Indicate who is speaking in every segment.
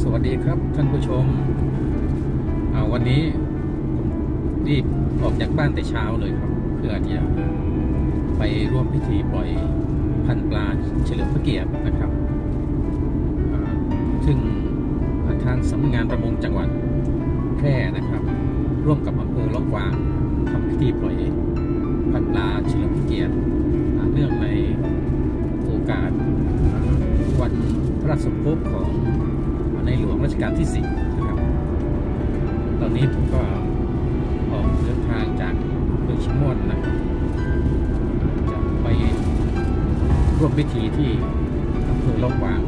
Speaker 1: สวัสดีครับท่านผู้ชม วันนี้รีบออกจากบ้านแต่เช้าเลยครับ เพื่อที่จะไปร่วมพิธีปล่อยพันปลาเฉลิมพระเกียรตินะครับ ซึ่งทางสำนักงานประมงจังหวัดแพร่นะครับ ร่วมกับอำเภอล่องกวางทำพิธีปล่อยพันปลาเฉลิมพระเกียรติเนื่องในโอกาสวัน ระราชสมภพของในหลวงรัชกาลที่10นะครับ ตอนนี้ผมก็ออกเดินทางจากเมืองชิมอนนะครับจะไปร่วมพิธีที่อำเภอล่องกวาง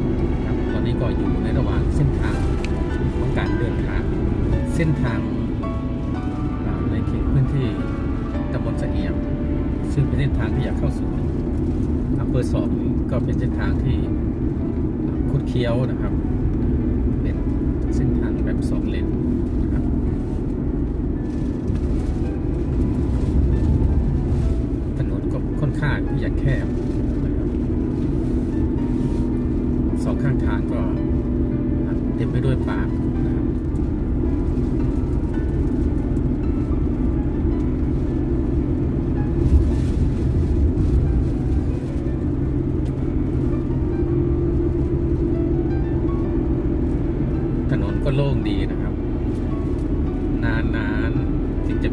Speaker 1: ครับ ตอนนี้ก็อยู่ในระหว่างเส้นทางของการเดินทาง เส้นทางในเขตพื้นที่ตำบลสะเอียมซึ่งเป็นเส้นทางที่อยากเข้าสู่อำเภอสอบก็เป็นเส้นทางที่ เคี้ยวนะครับ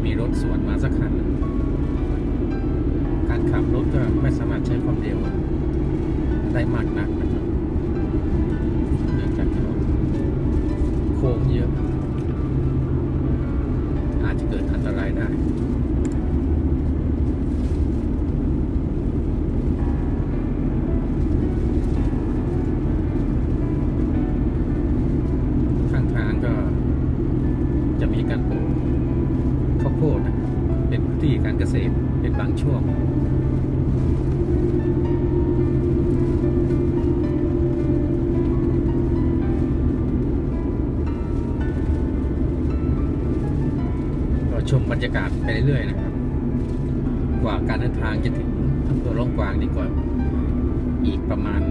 Speaker 1: มีรถสวนมาสักคัน การขับรถก็ไม่สามารถใช้ความเร็วได้มากนักนะครับเนื่องจากถนนโค้งเยอะ อาจจะเกิดอันตรายได้ข้างทางก็จะมีการปลูกาวโพดนะเป็นพื้นที่การเกษตรเป็นบางช่วงก็ชมบรรยากาศไปเรื่อยๆนะครับ กว่าการเดินทางจะถึงอำเภอร่องกวางนี่ก็อีกประมาณ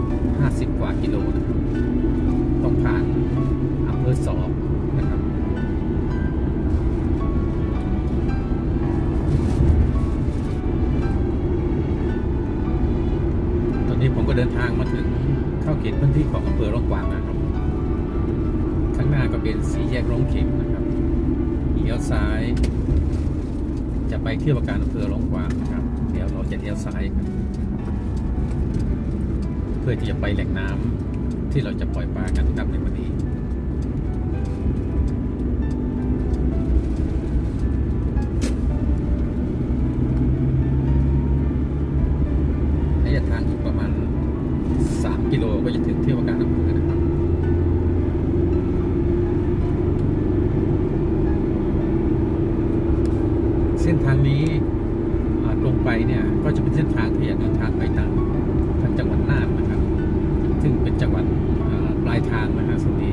Speaker 1: 50 กว่ากิโลนะครับต้องผ่านอำเภอสอบ ตพื้นที่ของอำเภอร่องกวางนะครับข้างหน้าก็เป็นสีแยกร่องเข็มนะครับเลี้ยวซ้าย จะไปเที่ยวประการอำเภอร่องกวางนะครับ เดี๋ยวเราจะเลี้ยวซ้ายเพื่อที่จะไปแหล่งน้ำที่เราจะปล่อยปลากันครับในวันนี้ นทางนี้ตรงไปเนี่ยก็จะเป็นเส้นทางที่จะเดินทางไปทางทางจังหวัดน่านนะครับ ซึ่งเป็นจังหวัดปลายทางนะฮะส่วนนี้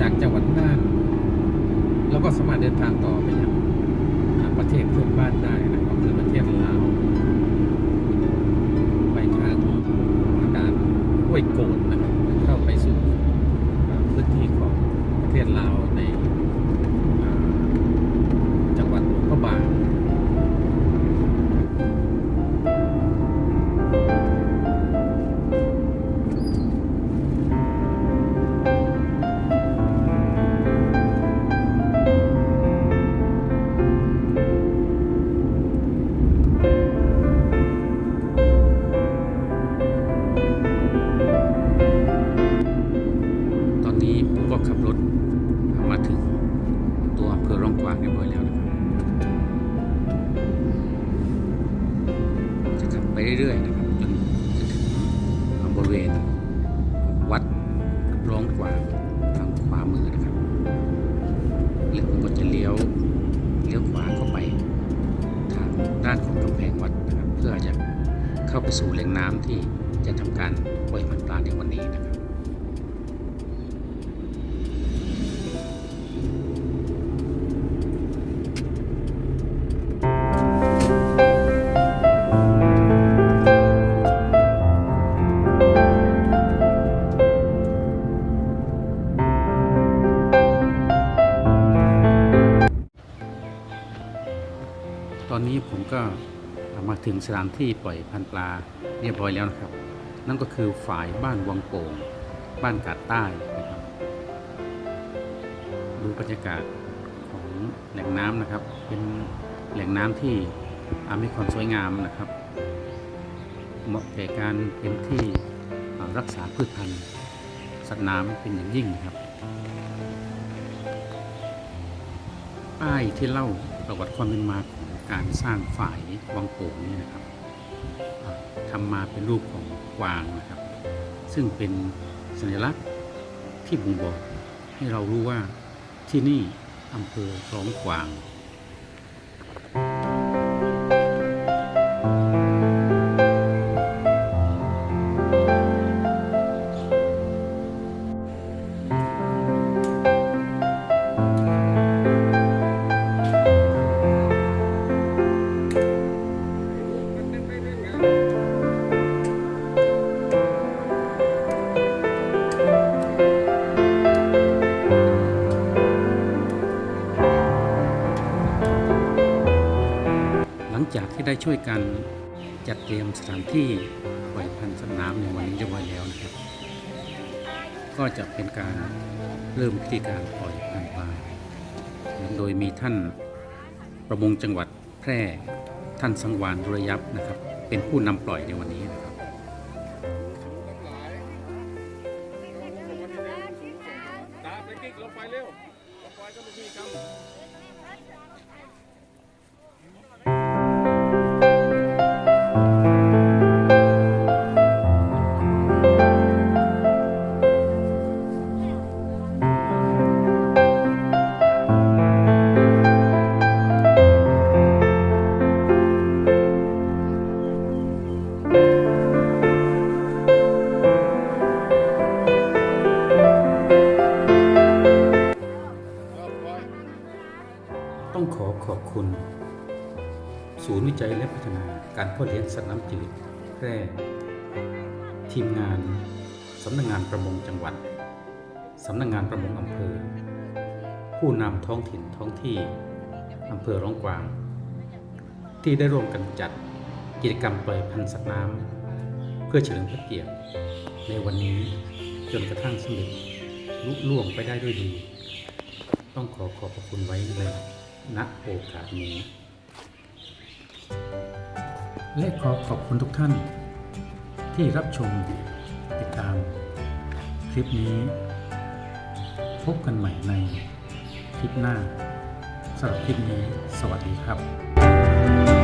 Speaker 1: จากจังหวัดน่านแล้วก็สามารถเดินทางต่อไปยัง เรื่อยๆนะครับจนจะถึงบริเวณวัดร้องกวางทางขวามือนะครับแล้วผมก็จะเลี้ยวเลี้ยวขวาเข้าไป ทางด้านของกำแพงวัดนะครับ เพื่อจะเข้าไปสู่แหล่งน้ำที่จะทำการปล่อยพันธุ์ปลาในวันนี้นะครับ ถึงสถานที่ปล่อยพันธุ์ปลาเรียบร้อยแล้วนะครับ นั่นก็คือฝ่ายบ้านวังโป่งบ้านกาดใต้นะครับ ดูบรรยากาศของแหล่งน้ำนะครับ เป็นแหล่งน้ำที่มีความสวยงามนะครับ เหมาะแก่การเป็นที่รักษาพืชพันธุ์สัตว์น้ำเป็นอย่างยิ่งครับ ป้ายที่เล่าประวัติความเป็นมาของ การสร้างฝ่ายวังโป่งนี่นะครับอ่าทำมาเป็นรูปของกวางนะครับ ซึ่งเป็นสัญลักษณ์ที่บ่งบอกให้เรารู้ว่าที่นี่อำเภอคลองกวาง ช่วยกันจัดเตรียมสถานที่ปล่อยพันธุ์สัตว์น้ำในวันนี้เรียบร้อยแล้วนะครับ ก็จะเป็นการเริ่มพิธีการปล่อยพันธุ์ปลาโดยมีท่านประมงจังหวัดแพร่ท่านสังวานดุรยับนะครับ เป็นผู้นำปล่อยในวันนี้นะครับ
Speaker 2: ตาไปกิ๊กลงไปเร็วลงไปก็ไม่มีคำ
Speaker 1: คุณ ศูนย์วิจัยและพัฒนาการเพาะเลี้ยงสัตว์น้ำจืดแพร่ทีมงานสำนักงานประมงจังหวัดสำนักงานประมงอำเภอ ผู้นำท้องถิ่นท้องที่อำเภอร้องกวาง ที่ได้ร่วมกันจัดกิจกรรมปล่อยพันธุ์สัตว์น้ำเพื่อเฉลิมพระเกียรติในวันนี้จนกระทั่งสำเร็จลุล่วงไปได้ด้วยดี ต้องขอขอบพระคุณไว้เลย ณโอกาสนี้ และขอขอบคุณทุกท่าน ที่รับชมติดตาม คลิปนี้ พบกันใหม่ในคลิปหน้าสำหรับคลิปนี้ สวัสดีครับ